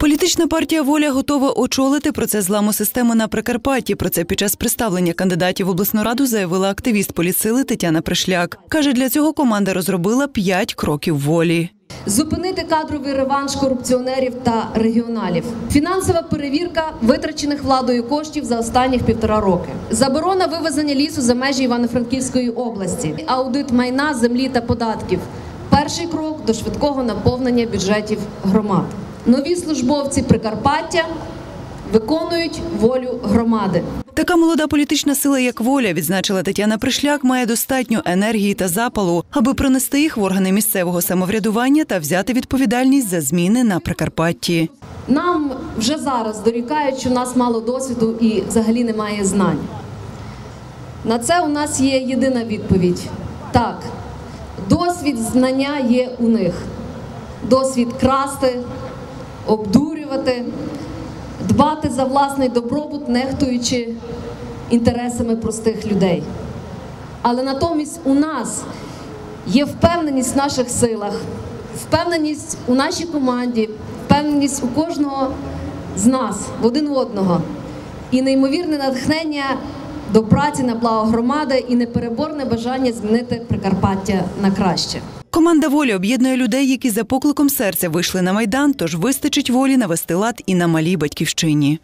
Політична партія Воля готова очолити процес зламу системи на Прикарпатті. Про це під час представлення кандидатів в обласну раду заявила активіст політсили Тетяна Пришляк. Каже, для цього команда розробила п'ять кроків волі. Зупинити кадровий реванш корупціонерів та регіоналів, фінансова перевірка витрачених владою коштів за останніх півтора роки, заборона вивезення лісу за межі Івано-Франківської області, аудит майна, землі та податків. Перший крок до швидкого наповнення бюджетів громад. Нові службовці Прикарпаття виконують волю громади. Така молода політична сила, як воля, відзначила Тетяна Пришляк, має достатньо енергії та запалу, аби пронести їх в органи місцевого самоврядування та взяти відповідальність за зміни на Прикарпатті. Нам вже зараз дорікають, що в нас мало досвіду і взагалі немає знань. На це у нас є єдина відповідь: так, досвід, знання є у них. Досвід красти, обдурювати, дбати за власний добробут, нехтуючи інтересами простих людей. Але натомість у нас є впевненість в наших силах, впевненість у нашій команді, впевненість у кожного з нас в один одного і неймовірне натхнення до праці на благо громади і непереборне бажання змінити Прикарпаття на краще. Команда волі об'єднує людей, які за покликом серця вийшли на майдан, тож вистачить волі навести лад і на малій батьківщині.